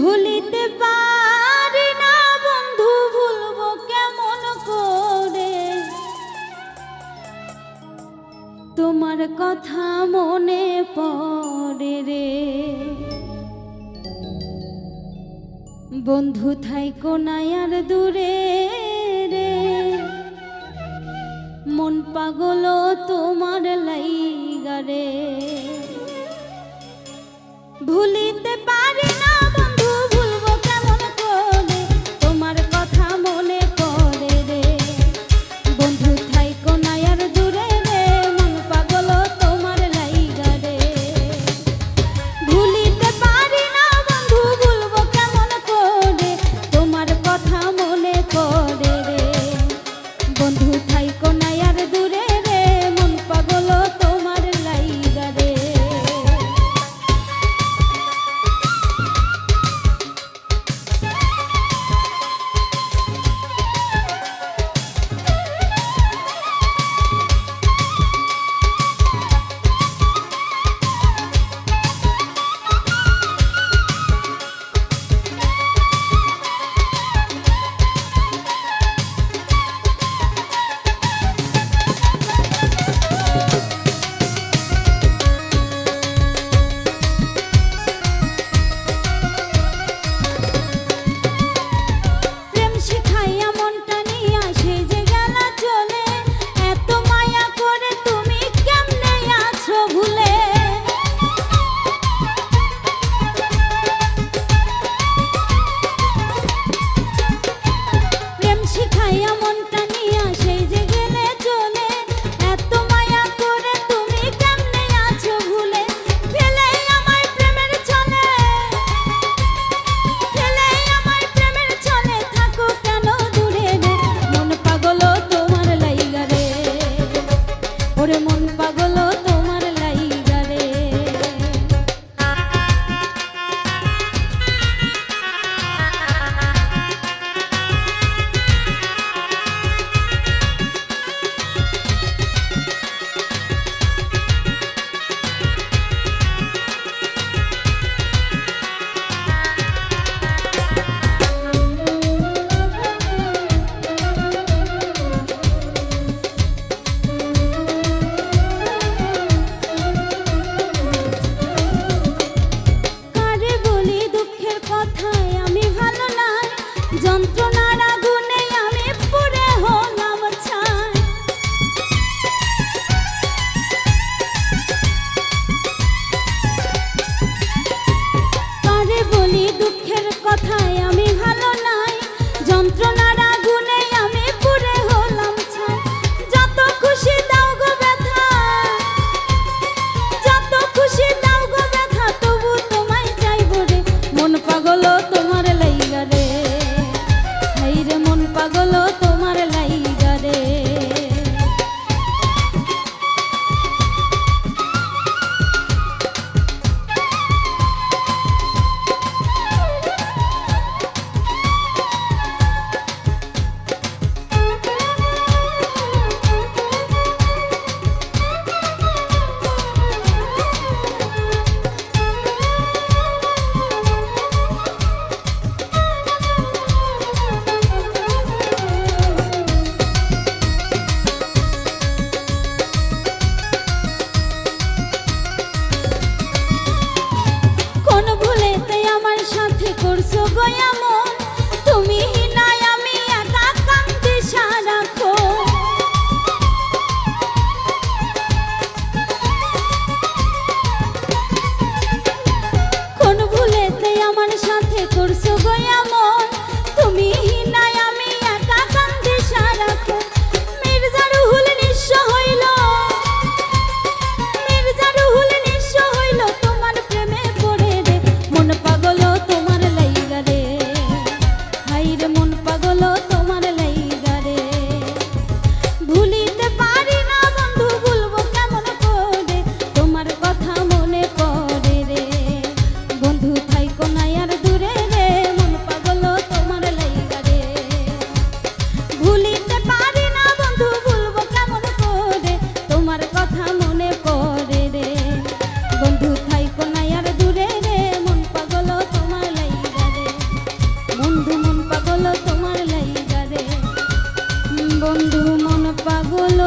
ভুলিতে পারি না বন্ধু, ভুলবো কেমন করে? তোমার কথা মনে পড়ে রে। বন্ধু থাইকো নাই আর দূরে রে। মন পাগল তোমার লাইগারে ভুলিতে মন পাগলতা যন্ত্রণা 关呀！বন্ধু মন পাগল